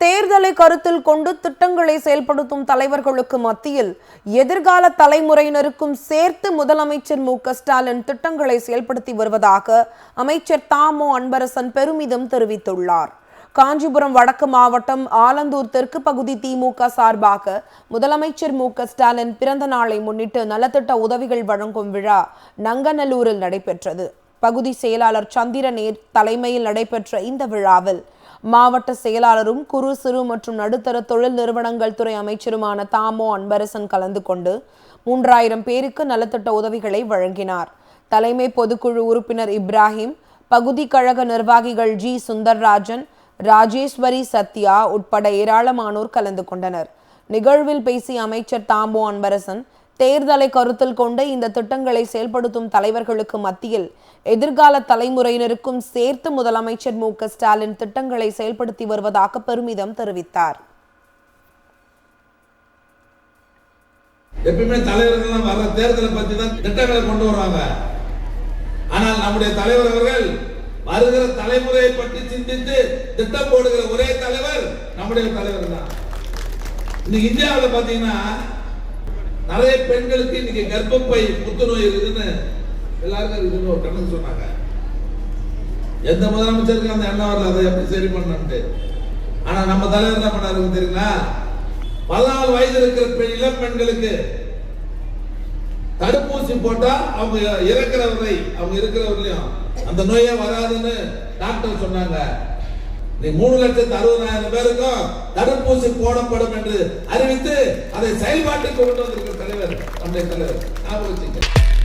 தேர்தலை கருத்தில் கொண்டு திட்டங்களை செயல்படுத்தும் தலைவர்களுக்கு மத்தியில் எதிர்கால தலைமுறையினருக்கும் சேர்த்து முதலமைச்சர் மு ஸ்டாலின் திட்டங்களை செயல்படுத்தி வருவதாக அமைச்சர் தாமோ அன்பரசன் பெருமிதம் தெரிவித்துள்ளார். காஞ்சிபுரம் வடக்கு மாவட்டம் ஆலந்தூர் தெற்கு பகுதி திமுக சார்பாக முதலமைச்சர் மு ஸ்டாலின் பிறந்த நாளை முன்னிட்டு நலத்திட்ட உதவிகள் வழங்கும் விழா நங்கநல்லூரில் நடைபெற்றது. பகுதி செயலாளர் சந்திரநேர் தலைமையில் நடைபெற்ற இந்த விழாவில் மாவட்ட செயலாளரும் குறு சிறு மற்றும் நடுத்தர தொழில் நிறுவனங்கள் துறை அமைச்சருமான தாமோ அன்பரசன் கலந்து கொண்டு மூன்றாயிரம் பேருக்கு நலத்திட்ட உதவிகளை வழங்கினார். தலைமை பொதுக்குழு உறுப்பினர் இப்ராஹிம் பகுதி கழக நிர்வாகிகள் ஜி. சுந்தர்ராஜன் ராஜேஸ்வரி சத்யா உட்பட ஏராளமானோர் கலந்து கொண்டனர். நிகழ்வில் பேசிய அமைச்சர் தாம்போ அன்பரசன் தேர்தலை கருத்தில் கொண்டு இந்த திட்டங்களை செயல்படுத்தும் தலைவர்களுக்கு மத்தியில் எதிர்கால தலைமுறையினருக்கும் சேர்த்து முதலமைச்சர் மு ஸ்டாலின் திட்டங்களை செயல்படுத்தி வருவதாக பெருமிதம் தெரிவித்தார். எப்பயுமே தலைவர்கள் வர்ற தேர்தலை பத்தி தான் திட்டங்களை கொண்டு வருவாங்க. ஆனால் நம்முடைய தலைவர் அவர்கள் வருகிற தலைமுறையை பற்றி சிந்தித்து திட்டம் போடுகிற ஒரே தலைவர் நம்முடைய தலைவர் தான். இன்னைக்கு இந்தியாவில் பாத்தீங்கன்னா நிறைய பெண்களுக்கு இன்னைக்கு கர்ப்பப்பை புத்துநோய் இருக்குதுன்னு எல்லாருக்கும் இருக்குன்னு ஒரு கணக்கு சொன்னாங்க. எந்த முதலமைச்சருக்கு அந்த எண்ணம் வரல அதை எப்படி சரி பண்ணணும்ட்டு ஆனா நம்ம தலைவர் என்ன பண்ணாரு தெரியுங்களா? பதினாலு வயது இருக்கிற பெண் இளம் பெண்களுக்கு தடுப்பூசி போட்டா அவங்க இறக்குற வரை அவங்க இருக்கிற அந்த நோயே வராதுன்னு டாக்டர் சொன்னாங்க. மூணு லட்சத்து அறுபதாயிரம் பேருக்கும் தடுப்பூசி போடப்படும் என்று அறிவித்து அதை செயல்பாட்டுக்கு கொண்டு வந்திருக்கிற தலைவர் நம்முடைய தலைவர். ஞாபகம்